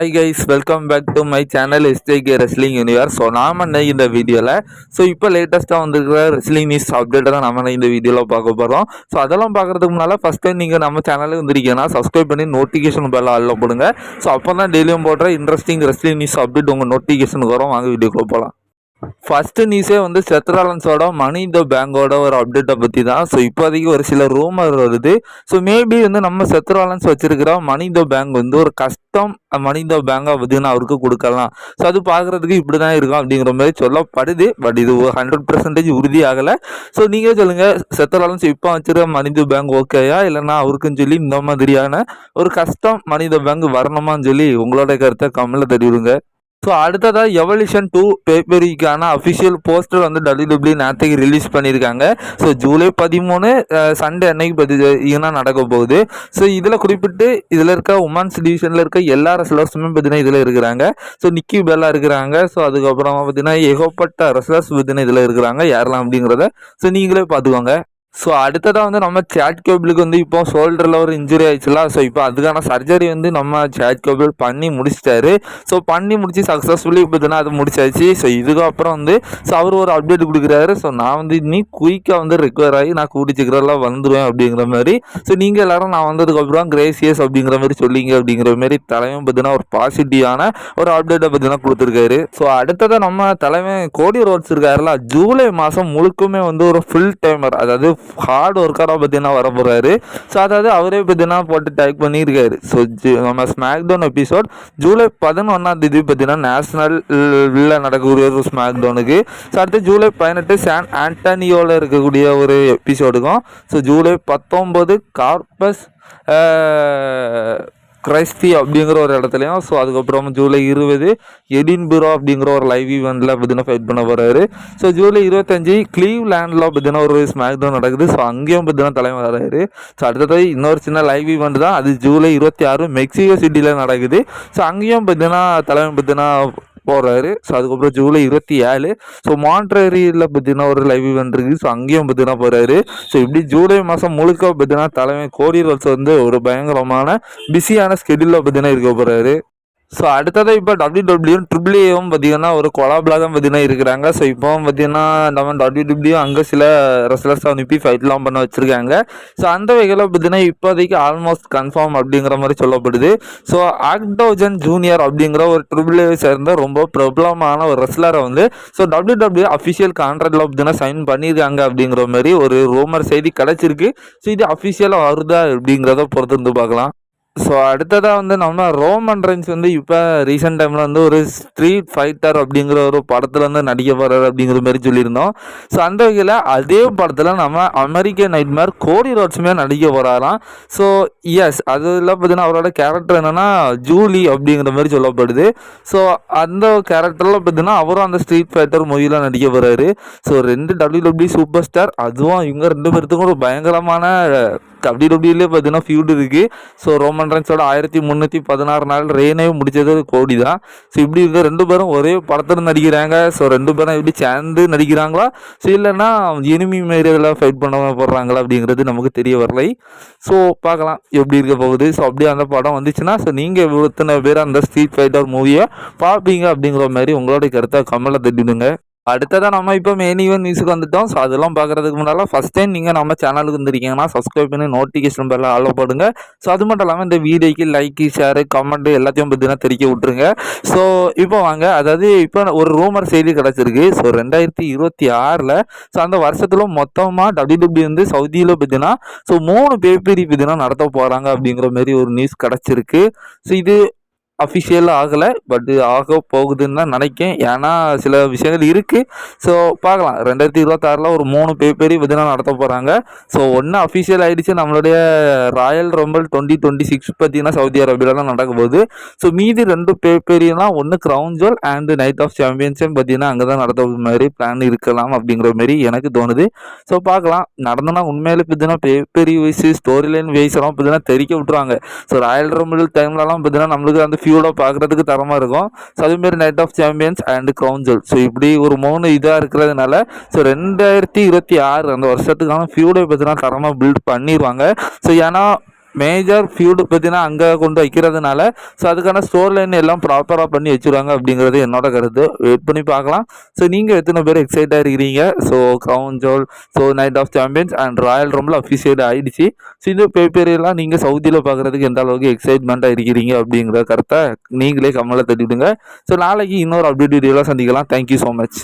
Hi guys welcome back to my channel STK wrestling universe so நாம இன்னைக்கு இந்த வீடியோவில் ஸோ இப்போ லேட்டஸ்ட்டாக வந்திருக்கிற ரெஸ்லிங் நியூஸ் அப்டேட்டை தான் நம்ம இந்த வீடியோவில் பார்க்க போகிறோம் ஸோ அதெல்லாம் பார்க்குறதுக்கு முன்னால் ஃபஸ்ட் டைம் நீங்கள் நம்ம சேனலுக்கு வந்திருக்கீங்கன்னா சப்ஸ்கிரைப் பண்ணி நோட்டிஃபிகேஷன் பெல்ல அல்ல போடுங்க. ஸோ அப்போ தான் டெய்லியும் போடுற இன்ட்ரெஸ்டிங் ரெஸ்லிங் நியூஸ் அப்டேட் உங்கள் நோட்டிஃபிகேஷனுக்கு வரும். வாங்க வீடியோக்குள்ள போகலாம் ஃபர்ஸ்ட் நியூஸே வந்து செத்ராலன்ஸோட மணி த பேங்கோட ஒரு அப்டேட்டை பற்றி தான் ஸோ இப்போதைக்கு ஒரு சில ரூமர் வருது. ஸோ மேபி வந்து நம்ம செத்ராலன்ஸ் வச்சிருக்கிற மணி த பேங்க் வந்து ஒரு கஸ்டம் மணி த பேங்கை பார்த்தீங்கன்னா அவருக்கு கொடுக்கலாம். ஸோ அது பார்க்குறதுக்கு இப்படி தான் இருக்கும் அப்படிங்கிற மாதிரி சொல்லப்படுது. பட் இது ஹண்ட்ரட் பர்சன்டேஜ் உறுதி ஆகலை ஸோ நீங்கள் சொல்லுங்கள் செத்ராலன்ஸ் இப்போ வச்சிருக்க மணி த பேங்க் ஓகேயா? இல்லைன்னா அவருக்குன்னு சொல்லி இந்த மாதிரியான ஒரு கஸ்டம் மணி த பேங்க் வரணுமான்னு சொல்லி உங்களோட கருத்தை கம்மில் தெரிவிடுங்க. ஸோ அடுத்ததாக எவல்யூஷன் டூ பேப்பரிக்கான அஃபிஷியல் போஸ்டர் வந்து டபிள்யூ நேற்றுக்கு ரிலீஸ் பண்ணியிருக்காங்க ஸோ ஜூலை பதிமூணு சண்டே அன்னைக்கு பார்த்தீங்கன்னா நடக்க போகுது. ஸோ இதில் குறிப்பிட்டு இதில் இருக்க உமன்ஸ் டிவிஷனில் இருக்க எல்லா ரெஸ்லர்ஸுமே பார்த்தீங்கன்னா இதில் இருக்கிறாங்க. ஸோ நிக்கி பெல்லா இருக்கிறாங்க. ஸோ அதுக்கப்புறமா பார்த்தீங்கன்னா ஏகப்பட்ட ரெஸ்லர்ஸ் பார்த்தீங்கன்னா இதில் இருக்கிறாங்க. யாரெல்லாம் அப்படிங்கிறத ஸோ நீங்களே பார்த்துக்கோங்க. ஸோ அடுத்ததாக வந்து நம்ம சேட் கேபிளுக்கு வந்து இப்போ ஷோல்டரில் ஒரு இன்ஜுரி ஆயிடுச்சுல. ஸோ இப்போ அதுக்கான சர்ஜரி வந்து நம்ம சேட் கேபிள் பண்ணி முடிச்சிட்டாரு. ஸோ பண்ணி முடிச்சு சக்ஸஸ்ஃபுல்லி இப்போ தானே அது முடிச்சாச்சு. ஸோ இதுக்கப்புறம் வந்து ஸோ அவர் ஒரு அப்டேட் கொடுக்குறாரு. ஸோ நான் வந்து நீ குயிக்காக வந்து ரெக்வயர் ஆகி நான் கூடிச்சிக்கிறதெல்லாம் வந்துடுவேன் அப்படிங்கிற மாதிரி. ஸோ நீங்கள் எல்லாரும் நான் வந்ததுக்கப்புறம் கிரேசியஸ் அப்படிங்கிற மாதிரி சொல்லிங்க அப்படிங்கிற மாதிரி தலைவன் பார்த்தீங்கன்னா ஒரு பாசிட்டிவான ஒரு அப்டேட்டை பார்த்தீங்கன்னா கொடுத்துருக்காரு. ஸோ அடுத்ததாக நம்ம தலைவன் கோடி ரோட்ஸ் இருக்காருல ஜூலை மாதம் முழுக்குமே வந்து ஒரு ஃபுல் டைமர் அதாவது ஹார்ட் ஒர்க்கராக பார்த்தீங்கன்னா வர போகிறாரு ஸோ அதாவது அவரே பார்த்தீங்கன்னா போட்டு டைப் பண்ணியிருக்காரு. ஸோ நம்ம ஸ்மாக் டவுன் எபிசோட் ஜூலை பதினொன்றாம் தேதி பார்த்தீங்கன்னா நேஷனலில் நடக்கக்கூடிய ஒரு ஸ்மாக் டவுனுக்கு ஸோ அடுத்து ஜூலை பதினெட்டு சான் ஆண்டனியோவில் இருக்கக்கூடிய ஒரு எபிசோடுக்கும் ஸோ ஜூலை பத்தொம்பது கார்பஸ் கிறைஸ்தி அப்படிங்கிற ஒரு இடத்துலையும் ஸோ அதுக்கப்புறம் ஜூலை இருபது எடின்புரோ அப்படிங்கிற ஒரு லைவ் ஈவெண்ட்டில் பார்த்தீங்கன்னா ஃபைட் பண்ண போகிறாரு ஸோ ஜூலை இருபத்தஞ்சி க்ளீவ் லேண்டில் பார்த்தீங்கன்னா ஒரு ஸ்மாக் டவுன் நடக்குது. ஸோ அங்கேயும் பார்த்தீங்கன்னா தலைமை வராரு. ஸோ அடுத்தது இன்னொரு சின்ன லைவ் ஈவெண்ட் தான். அது ஜூலை இருபத்தி ஆறு மெக்சிகோ சிட்டியில் நடக்குது. ஸோ அங்கேயும் பார்த்தீங்கன்னா தலைமை பார்த்தீங்கன்னா போகிறாரு ஸோ அதுக்கப்புறம் ஜூலை இருபத்தி ஏழு. ஸோ மான்ட்ரேரியில் பார்த்தீங்கன்னா ஒரு லைவ் இவெண்ட் இருக்குது ஸோ அங்கேயும் பார்த்தீங்கன்னா போகிறாரு ஸோ இப்படி ஜூலை மாதம் முழுக்க பார்த்தீங்கன்னா தலைமை கோடி ரோல்ஸ் வந்து ஒரு பயங்கரமான பிஸியான ஸ்கெடியூலில் பார்த்தீங்கன்னா இருக்க போகிறாரு ஸோ அடுத்ததாக இப்போ டபிள்யூ டபிள்யூ ட்ரிபிள் பார்த்திங்கன்னா பார்த்தீங்கன்னா ஒரு கொலாபில் தான் பார்த்தீங்கன்னா இருக்கிறாங்க. ஸோ இப்போவும் பார்த்தீங்கன்னா நம்ம டபிள்யூ டபிள்யூ அங்கே சில ரெஸ்லர்ஸ் அனுப்பி ஃபைட்லாம் பண்ண வச்சுருக்காங்க. ஸோ அந்த வகையில் பார்த்தீங்கன்னா இப்போதைக்கு ஆல்மோஸ்ட் கன்ஃபார்ம் அப்படிங்கிற மாதிரி சொல்லப்படுது. ஸோ ஆக்டோஜன் ஜூனியர் அப்படிங்கிற ஒரு ட்ரிபிள் சேர்ந்த ரொம்ப பிரபலமான ஒரு ரெஸ்லரை வந்து ஸோ டபிள்யூ டபிள்யூ அஃபிஷியல் கான்ட்ராக்டில் பார்த்தீங்கன்னா சைன் பண்ணியிருக்காங்க அப்படிங்கிற மாதிரி ஒரு ரூமர் செய்தி கிடச்சிருக்கு. ஸோ இது அஃபிஷியலாக வருதா அப்படிங்கிறத பொறுத்து இருந்து பார்க்கலாம். ஸோ அடுத்ததாக வந்து நம்ம ரோமன் ரென்ஸ் வந்து இப்போ ரீசெண்ட் டைமில் வந்து ஒரு ஸ்ட்ரீட் ஃபைட்டர் அப்படிங்கிற ஒரு படத்தில் வந்து நடிக்க போகிறார் அப்படிங்கிற மாதிரி சொல்லியிருந்தோம். ஸோ அந்த வகையில் அதே படத்தில் நம்ம அமெரிக்க நைட்மேர் கோடி ரோட்ஸுமே நடிக்க போகிறாராம் ஸோ எஸ் அதில் பார்த்தீங்கன்னா அவரோட கேரக்டர் என்னென்னா ஜூலி அப்படிங்கிற மாதிரி சொல்லப்படுது. ஸோ அந்த கேரக்டரில் பார்த்தீங்கன்னா அவரும் அந்த ஸ்ட்ரீட் ஃபைட்டர் மூவியில் நடிக்க போகிறாரு ஸோ ரெண்டு டபிள்யூ டபிள்யூ சூப்பர் ஸ்டார் அதுவும் இவங்க ரெண்டு பேர்த்துக்கும் ஒரு பயங்கரமான டபிள்யூடபிள்யூலே பார்த்தீங்கன்னா ஃபியூட் இருக்குது ஸோ ரோமன் ரன்ஸோட ஆயிரத்தி முந்நூற்றி பதினாறு நாள் ரெயினே முடித்தது கோடி தான் ஸோ இப்படி இருக்க ரெண்டு பேரும் ஒரே படத்தில் நடிக்கிறாங்க. ஸோ ரெண்டு பேரும் எப்படி சேர்ந்து நடிக்கிறாங்களா? ஸோ இல்லைன்னா எனிமி மாரியில் ஃபைட் பண்ண போடுறாங்களா அப்படிங்கிறது நமக்கு தெரிய வரலை. ஸோ பார்க்கலாம் எப்படி இருக்க போகுது. ஸோ அப்படியே அந்த படம் வந்துச்சுன்னா ஸோ நீங்கள் இத்தனை பேர் அந்த ஸ்ட்ரீட் ஃபைட்டர் மூவியை பார்ப்பீங்க அப்படிங்கிற மாதிரி உங்களோட கருத்தை கமலை தட்டிடுங்க அடுத்ததாக நம்ம இப்போ மெயின் ஈவன் நியூஸுக்கு வந்துட்டோம். ஸோ அதெல்லாம் பார்க்குறதுக்கு முன்னால் ஃபஸ்ட் டைம் நீங்கள் நம்ம சேனலுக்கு வந்துருக்கீங்கன்னா சப்ஸ்கிரைப் பண்ணி நோட்டிஃபிகேஷன் பெல்லாம் ஆலோ போடுங்க ஸோ அது மட்டும் இல்லாமல் இந்த வீடியோக்கு லைக்கு ஷேரு கமெண்ட் எல்லாத்தையும் பார்த்தீங்கன்னா தெரிவிக்க விட்ருங்க ஸோ இப்போ வாங்க. அதாவது இப்போ ஒரு ரூமர் செய்தி கிடச்சிருக்கு. ஸோ ரெண்டாயிரத்தி இருபத்தி ஆறில் ஸோ அந்த வருஷத்தில் மொத்தமாக டபிள்யூ வந்து சவுதியில் பார்த்தீங்கன்னா ஸோ மூணு பேப்பரி பார்த்தீங்கன்னா நடத்த போகிறாங்க அப்படிங்கிற மாதிரி ஒரு நியூஸ் கிடச்சிருக்கு. ஸோ இது அஃபிஷியலாக ஆகலை பட் ஆக போகுதுன்னு தான் நினைக்கேன். ஏன்னா சில விஷயங்கள் இருக்குது ஸோ பார்க்கலாம். ரெண்டாயிரத்தி இருபத்தாறில் ஒரு மூணு பேப்பரி பார்த்தீங்கன்னா நடத்த போகிறாங்க ஸோ ஒன்று அஃபிஷியல் ஆகிடுச்சு நம்மளுடைய royal rumble twenty twenty six பார்த்தீங்கன்னா சவுதி அரேபியாவில் தான் நடக்க போகுது. ஸோ மீதி ரெண்டு பேப்பரினா ஒன்று crown jewel and night of championship பார்த்தீங்கன்னா அங்கே தான் நடத்த மாதிரி பிளான் இருக்கலாம் அப்படிங்கிற மாதிரி எனக்கு தோணுது. ஸோ பார்க்கலாம். நடந்தனா உண்மையிலே பார்த்தீங்கன்னா பேப்பரி வைஸ் ஸ்டோரி லைன் வைஸ் எல்லாம் பார்த்தீங்கன்னா தெரிக்க விட்டுருவாங்க. ஸோ ராயல் ரொம்பல் டைம்லலாம் பார்த்தீங்கன்னா நம்மளுக்கு அந்த ஃபியூலாக பார்க்குறதுக்கு தரமாக இருக்கும். ஸோ அதேமாரி night of champions and council so இப்படி ஒரு மூணு இதாக இருக்கிறதுனால ஸோ ரெண்டாயிரத்தி இருபத்தி ஆறு அந்த வருஷத்துக்கான ஃபியூடை பற்றினா தரமாக பில்ட் பண்ணிடுவாங்க ஸோ ஏன்னா மேஜர் ஃபியூடு பார்த்தீங்கன்னா அங்கே கொண்டு வைக்கிறதுனால ஸோ அதுக்கான ஸ்டோர் லைன் எல்லாம் ப்ராப்பராக பண்ணி வச்சுருவாங்க அப்படிங்கிறது என்னோட கருத்து. வெயிட் பண்ணி பார்க்கலாம். ஸோ நீங்கள் எத்தனை பேர் எக்ஸைட்டாக இருக்கிறீங்க? So crown jewel so night of champions and royal rumble official ஆகிடுச்சு ஸோ இந்த பேப்பரெல்லாம் நீங்கள் சவுதியில் பார்க்குறதுக்கு எந்த அளவுக்கு எக்ஸைட்மெண்ட்டாக இருக்கிறீங்க அப்படிங்கிற கருத்தை நீங்களே கம்மலை தட்டிவிடுங்க. ஸோ நாளைக்கு இன்னொரு அப்டேட் வீடியோலாம் சந்திக்கலாம். Thank you so much